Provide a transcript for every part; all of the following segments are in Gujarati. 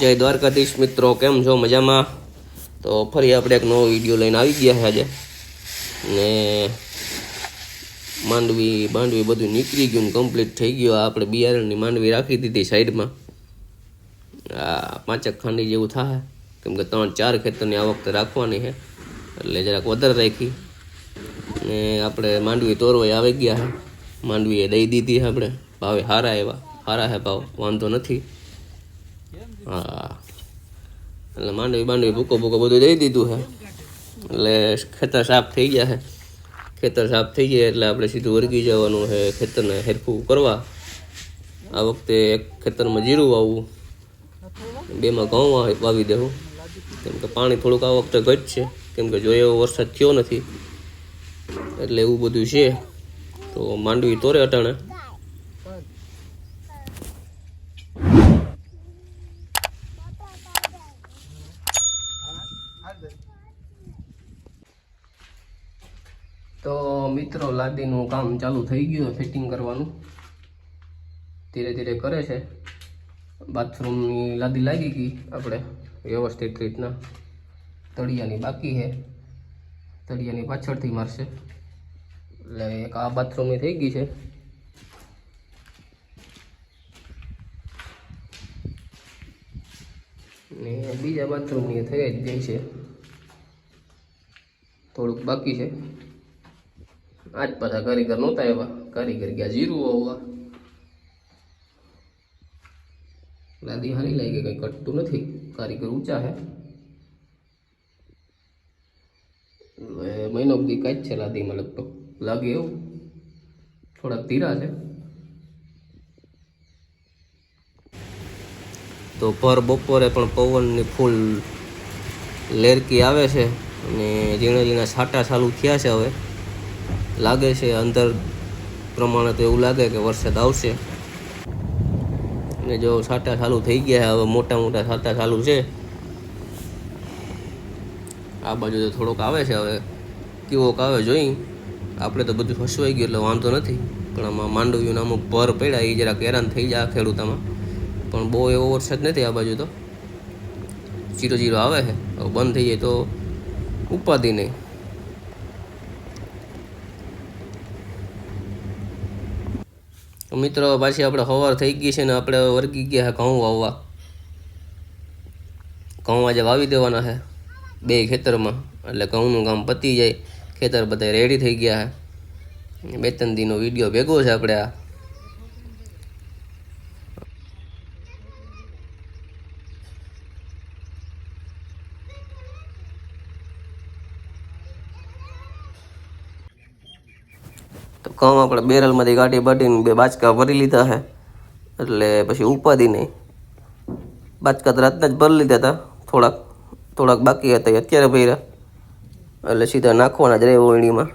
જય દ્વારકાધીશ મિત્રો, કેમ છો? મજામાં? તો ફરી આપણે એક નવો વીડિયો લઈને આવી ગયા છે આજે. ને માંડવી માંડવી બધું નીકળી ગયું કમ્પ્લીટ થઈ ગયું. આપણે બિયારણની માંડવી રાખી દીધી સાઈડમાં. આ પાંચક ખાંડી જેવું થાય. કેમ કે ત્રણ, ચાર ખેતરની આ વખતે રાખવાની છે. એટલે જરાક વધારે રાખી. ને આપણે માંડવી તોરવાઈ આવી ગયા છે. માંડવીએ દઈ દીધી આપણે. ભાવે સારા એવા. સારા છે ભાવ. વાંધો નથી. હા. એટલે માંડવી માંડવી ભૂકો ભૂકો બધું દઈ દીધું છે એટલે ખેતર સાફ થઈ ગયા છે ખેતર સાફ થઈ ગયા એટલે આપણે સીધું વર્ગી જવાનું છે ખેતરને હેરખું કરવા. આ વખતે એક ખેતરમાં જીરું વાવવું બેમાં ઘઉં વાવી દેવું કેમ કે પાણી થોડુંક આ વખતે ઘટશે કેમ કે જોઈએ એવો વરસાદ થયો નથી. એટલે એવું બધું છે. તો માંડવી તોરે અટાણે. તો મિત્રો, લાદીનું કામ ચાલુ થઈ ગયું ફિટિંગ કરવાનું. ધીરે ધીરે કરે છે. બાથરૂમની લાદી લાગી ગઈ આપણે, વ્યવસ્થિત રીતના. તળિયાની બાકી છે. તળિયાની પાછળથી મારશે. એટલે એક આ બાથરૂમની થઈ ગઈ છે. ને બીજા બાથરૂમની થઈ જ ગઈ છે. થોડુંક બાકી છે. આજ પાછા કારીગર નહોતા એવા કારીગર ગયા જીરું હોવા. લાદી હારી લાગી કઈ કટતું નથી. કારીગર ઊંચા હવે મહિનો બધી કાંઈ જ છે લાદીમાં લગભગ. લાગે એવું. થોડાક ધીરા છે. તો પર બપોરે પણ પવનની ફૂલ લેરકી આવે છે. અને ઝીણા ઝીણા છાંટા ચાલુ થયા છે હવે. લાગે છે, અંદર પ્રમાણે તો એવું લાગે કે વરસાદ આવશે. અને જો સાટા ચાલુ થઈ ગયા, હવે મોટા મોટા સાટા ચાલુ છે. આ બાજુ તો થોડોક આવે છે, હવે કેવોક આવે જોઈ. આપણે તો બધું ફસવાઈ ગયું, એટલે વાંધો નથી. પણ આમાં માંડવીઓના અમુક ભર પડ્યા એ જરાક હેરાન થઈ જાય ખેડૂતામાં. પણ બહુ એવો વરસાદ નથી આ બાજુ તો. જીરો જીરો આવે છે બંધ થઈ જાય તો ઉપાધિ નહીં. મિત્રો, પાછી આપણે સવાર થઈ ગઈ છે ને આપણે વર્ગી ગયા છે ઘઉં વાવવા. ઘઉં આજે વાવી દેવાના છે બે ખેતરમાં. એટલે ઘઉંનું કામ પતી જાય. ખેતર બધા રેડી થઈ ગયા છે બે ત્રણ દીનો વીડિયો ભેગો છે આપણે આ. તો કમ આપણે બેરલમાંથી કાઢી બાટીને બે બાચકા ભરી લીધા છે. એટલે પછી ઉપાધિ નહીં. બાચકા તો રાતના જ ભરી લીધા હતા. થોડાક થોડાક બાકી હતા અત્યારે ભર્યા. એટલે સીધા નાખવાના જ રહે ઓળણીમાં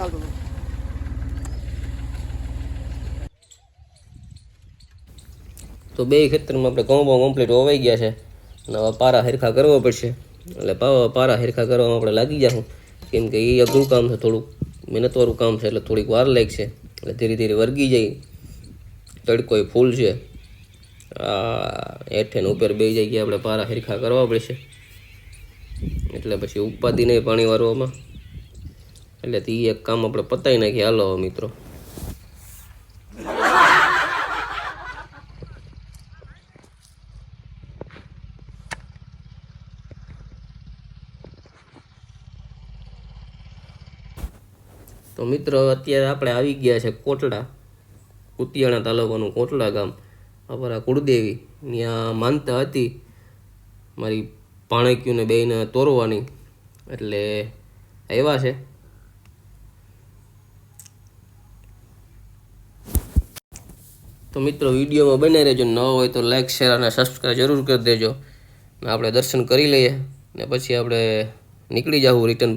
ચાલતું હતું તો બે ખેતરમાં આપણે ઘઉં બહુ કમ્પ્લીટ હોવાઈ ગયા છે. અને હવે પારા હરખા કરવા પડશે. એટલે પાવા પારા હરખા કરવામાં આપણે લાગી જાશું કેમ કે એ અઘરું કામ છે, થોડુંક મહેનતવાળું કામ છે, એટલે થોડીક વાર લાગશે એટલે ધીરે ધીરે વર્ગી જાય. તડકો ફૂલ છે. હેઠે ને ઉપર બે જગ્યાએ આપણે પારા હરખા કરવા પડશે. એટલે પછી ઉપાધિ નહીં પાણી વારવામાં. એટલે તે એક કામ આપણે પતાવી નાખીએ. હાલો મિત્રો. તો મિત્રો, અત્યારે આપણે આવી ગયા છે કોટડા, કુતિયાણા તાલુકાનું કોટડા ગામ. અમારા કુળદેવી. ત્યાં માનતા હતી મારી પાણક્યુને બેને તોરવાની. એટલે આવ્યા છે. તો મિત્રો, વિડીયોમાં બને રહેજો. ન હોય તો લાઈક શેર અને સબસ્ક્રાઈબ જરૂર કરી દેજો. ને આપણે દર્શન કરી લઈએ ને પછી આપણે નીકળી જવું રિટર્ન